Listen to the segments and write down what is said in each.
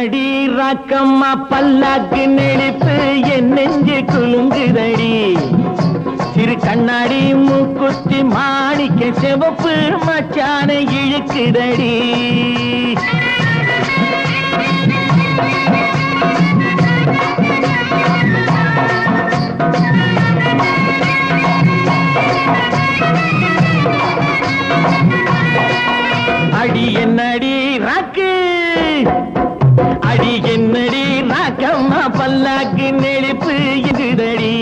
அடி ராக்கம்மா பல்லாக்கு நெளிப்பு என் நெஞ்சு குலுங்குதடி. சிறு கண்ணாடி மூக்குத்தி மாணிக்க செவப்பு மச்சான இழுக்குதடி. அடி என்னடி நாக்கம்மா பல்லாக்கு நெளிப்பு இதுதடி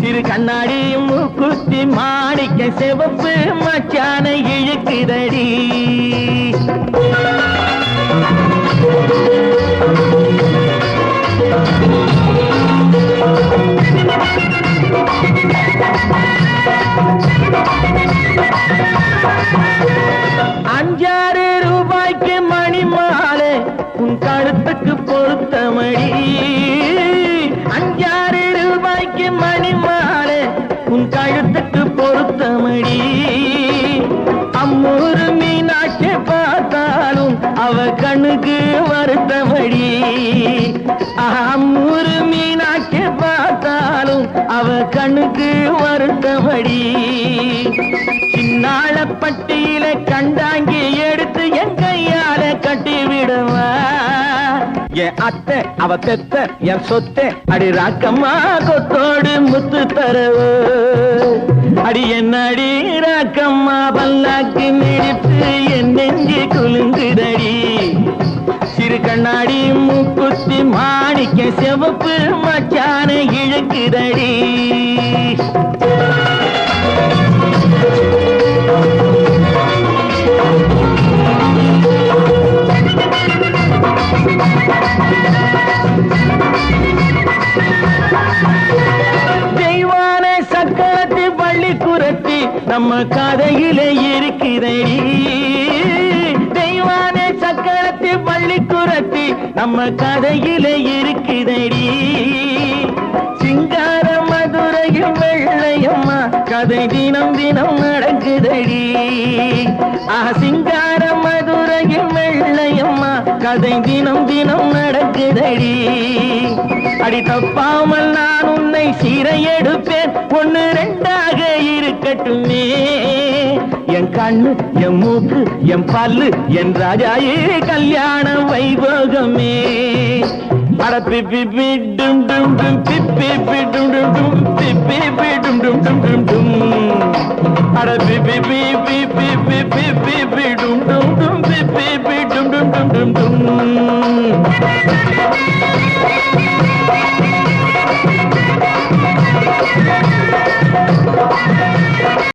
சிறு கண்ணாடி மூக்குத்தி மாணிக்க செவப்பு மச்சான இழுக்குதடி. ரூபாய்க்கு மணி மாலை உன் கழுத்துக்கு பொருத்தமடி. அம்மூரு மீனாட்சி பார்த்தாலும் அவ கண்ணுக்கு வருத்தமடி. அம்மூரு மீனாட்சி பார்த்தாலும் அவ கண்ணுக்கு வருத்தமடி. சின்னாளப்பட்டியில கண்டாங்கி எடுத்து என் கையால கட்டிவிடவா என் அத்தை அவ தெத்த என் சொத்தை அடி ராக்கம்மா கொத்தோடு முத்து தரவு. அடி என்ன அடி ராக்கம்மா பல்லாக்கு மிடிப்பு என் நெஞ்சு குலுங்குதடி. சிறு கண்ணாடி மூக்குத்தி மாணிக்க செவப்பு மச்சான இழுக்குதடி. நம்ம கதையிலே இருக்கிறடி தெய்வானே சக்கரத்தை பள்ளி குரத்தி நம்ம கதையிலே இருக்கிறடி சிங்கார மதுரையும் வெள்ளையம்மா கதை தினம் தினம் நடக்குதடி. ஆ சிங்கார மதுரையும் வெள்ளையம்மா கதை தினம் தினம் நடக்குதடி. அடி தப்பாமல் நான் நான் உன்னை சீரை எடுப்பேன் ஒன்னு ரெண்டாக இருக்கட்டுமே என் கண்ணு என் மூக்கு என் பல்லு என் ராஜாயே கல்யாண வைபோகமே அட பிபி பி டும் டும் டும்